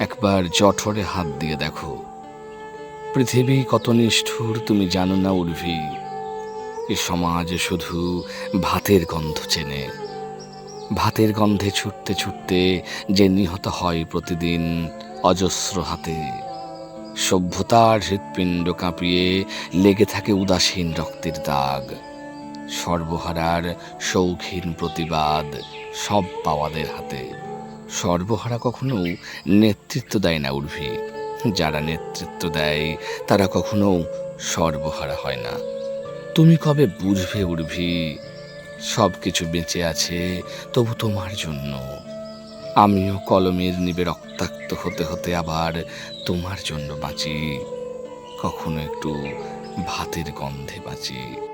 একবার জঠরে হাত দিয়ে দেখো। পৃথিবী কত নিষ্ঠুর, তুমি জানো না উর্ভি। এ সমাজ শুধু ভাতের গন্ধ চেনে। ভাতের গন্ধে ছুটতে ছুটতে যে নিহত হয় প্রতিদিন অজস্র হাতে, সভ্যতার হৃৎপিণ্ড কাঁপিয়ে লেগে থাকে উদাসীন রক্তের দাগ। সর্বহারার শৌখিন প্রতিবাদ সব পাওয়াদের হাতে। সর্বহারা কখনো নেতৃত্ব দেয় না উর্ভি। যারা নেতৃত্ব দেয়, তারা কখনো সর্বহারা হয় না। তুমি কবে বুঝবে উর্ভি? সব কিছু বেঁচে আছে, তবু তোমার জন্য। আমিও কলমের নিবে রক্তাক্ত হতে হতে আবার তোমার জন্য বাঁচি। কখনো একটু ভাতের গন্ধে বাঁচি।